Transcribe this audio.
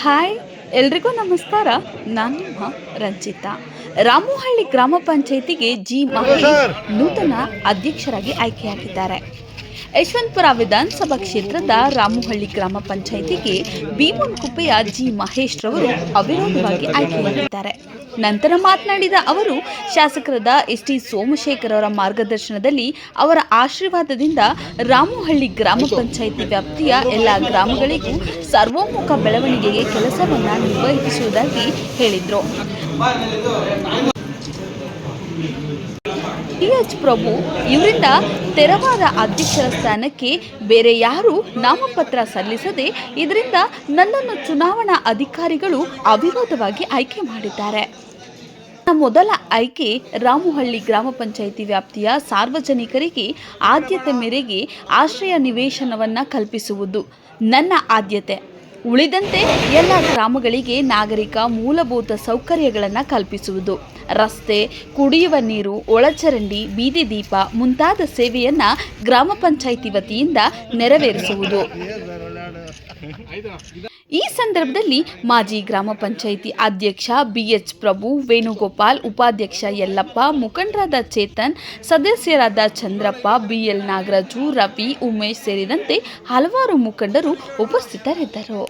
Hi ಎಲ್ರಿಗೂ ನಮಸ್ಕಾರ. ನಾನು ರಂಜಿತಾ ರಾಮುಹಳ್ಳಿ ಗ್ರಾಮ ಪಂಚಾಯಿತಿಗೆ ಜಿ. ಮಹೇಶ್ ನೂತನ ಅಧ್ಯಕ್ಷರಾಗಿ ಆಯ್ಕೆಯಾಗಿದ್ದಾರೆ. ಯಶವಂತಪುರ ವಿಧಾನಸಭಾ ಕ್ಷೇತ್ರದ ರಾಮುಹಳ್ಳಿ ಗ್ರಾಮ ಪಂಚಾಯಿತಿಗೆ ಭೀಮನ್ಕುಪ್ಪೆಯ ಜಿ. ಮಹೇಶ್ ರವರು ಅವಿರೋಧವಾಗಿ ಆಯ್ಕೆಯಾಗಿದ್ದಾರೆ. ನಂತರ ಮಾತನಾಡಿದ ಅವರು, ಶಾಸಕರಾದ ಎಸ್ ಟಿ ಸೋಮಶೇಖರ್ ಅವರ ಮಾರ್ಗದರ್ಶನದಲ್ಲಿ ಅವರ ಆಶೀರ್ವಾದದಿಂದ ರಾಮುಹಳ್ಳಿ ಗ್ರಾಮ ಪಂಚಾಯಿತಿ ವ್ಯಾಪ್ತಿಯ ಎಲ್ಲ ಗ್ರಾಮಗಳಿಗೂ ಸರ್ವೋಮುಖ ಬೆಳವಣಿಗೆಗೆ ಕೆಲಸವನ್ನು ನಿರ್ವಹಿಸುವುದಾಗಿ ಹೇಳಿದರು. ಎಚ್ ಪ್ರಭು, ಇವರಿಂದ ತೆರವಾದ ಅಧ್ಯಕ್ಷರ ಸ್ಥಾನಕ್ಕೆ ಬೇರೆ ಯಾರೂ ನಾಮಪತ್ರ ಸಲ್ಲಿಸದೆ ಇದರಿಂದ ನನ್ನನ್ನು ಚುನಾವಣಾ ಅಧಿಕಾರಿಗಳು ಅವಿರೋಧವಾಗಿ ಆಯ್ಕೆ ಮಾಡಿದ್ದಾರೆ. ಮೊದಲ ಆಯ್ಕೆ ರಾಮುಹಳ್ಳಿ ಗ್ರಾಮ ಪಂಚಾಯಿತಿ ವ್ಯಾಪ್ತಿಯ ಸಾರ್ವಜನಿಕರಿಗೆ ಆದ್ಯತೆ ಮೇರೆಗೆ ಆಶ್ರಯ ನಿವೇಶನವನ್ನು ಕಲ್ಪಿಸುವುದು. ನನ್ನ ಆದ್ಯತೆ. ಉಳಿದಂತೆ ಎಲ್ಲ ಗ್ರಾಮಗಳಿಗೆ ನಾಗರಿಕ ಮೂಲಭೂತ ಸೌಕರ್ಯಗಳನ್ನು ಕಲ್ಪಿಸುವುದು. ರಸ್ತೆ, ಕುಡಿಯುವ ನೀರು, ಒಳಚರಂಡಿ, ಬೀದಿ ದೀಪ ಮುಂತಾದ ಸೇವೆಯನ್ನು ಗ್ರಾಮ ಪಂಚಾಯಿತಿ ವತಿಯಿಂದ ನೆರವೇರಿಸುವುದು. ಈ ಸಂದರ್ಭದಲ್ಲಿ ಮಾಜಿ ಗ್ರಾಮ ಪಂಚಾಯಿತಿ ಅಧ್ಯಕ್ಷ ಬಿಎಚ್ ಪ್ರಭು, ವೇಣುಗೋಪಾಲ್, ಉಪಾಧ್ಯಕ್ಷ ಯಲ್ಲಪ್ಪ, ಮುಖಂಡರಾದ ಚೇತನ್, ಸದಸ್ಯರಾದ ಚಂದ್ರಪ್ಪ, ಬಿಎಲ್ ನಾಗರಾಜು, ರವಿ, ಉಮೇಶ್ ಸೇರಿದಂತೆ ಹಲವಾರು ಮುಖಂಡರು ಉಪಸ್ಥಿತರಿದ್ದರು.